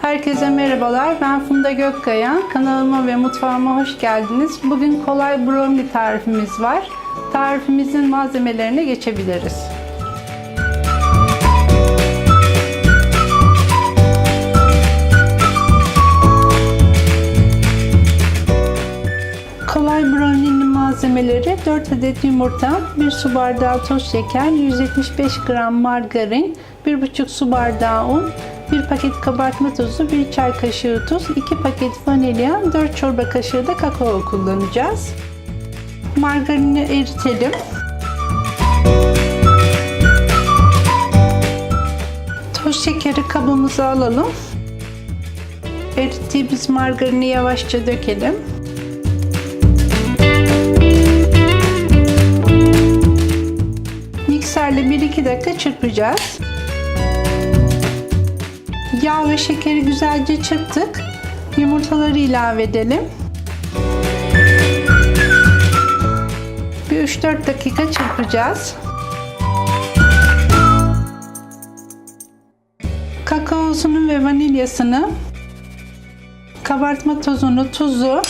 Herkese merhabalar. Ben Funda Gökkaya. Kanalıma ve mutfağıma hoş geldiniz. Bugün kolay brownie tarifimiz var. Tarifimizin malzemelerine geçebiliriz. Kolay brownie'nin malzemeleri 4 adet yumurta, 1 su bardağı toz şeker, 175 gram margarin, 1,5 su bardağı un, 1 paket kabartma tozu, 1 çay kaşığı tuz, 2 paket vanilya, 4 çorba kaşığı da kakao kullanacağız. Margarini eritelim. Toz şekeri kabımıza alalım. Erittiğimiz margarini yavaşça dökelim. Mikserle 1-2 dakika çırpacağız. Yağ ve şekeri güzelce çırptık. Yumurtaları ilave edelim. Bir 3-4 dakika çırpacağız. Kakaosunu ve vanilyasını, kabartma tozunu, tuzu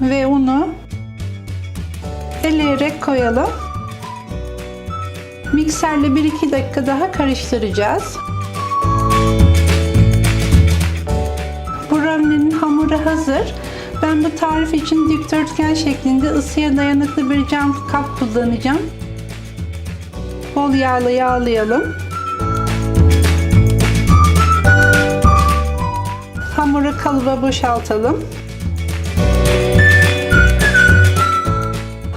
ve unu eleyerek koyalım. Mikserle 1-2 dakika daha karıştıracağız. Brownie'nin hamuru hazır. Ben bu tarif için dikdörtgen şeklinde ısıya dayanıklı bir cam kap kullanacağım. Bol yağlı yağlayalım. Hamuru kalıba boşaltalım.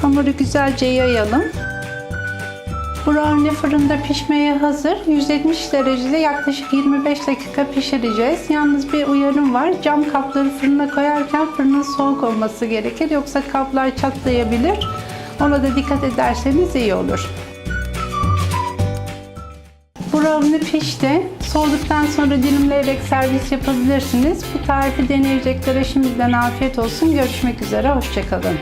Hamuru güzelce yayalım. Brownie fırında pişmeye hazır. 170 derecede yaklaşık 25 dakika pişireceğiz. Yalnız bir uyarım var. Cam kapları fırına koyarken fırının soğuk olması gerekir. Yoksa kaplar çatlayabilir. Ona da dikkat ederseniz iyi olur. Brownie pişti. Soğuduktan sonra dilimleyerek servis yapabilirsiniz. Bu tarifi deneyeceklere şimdiden afiyet olsun. Görüşmek üzere. Hoşçakalın.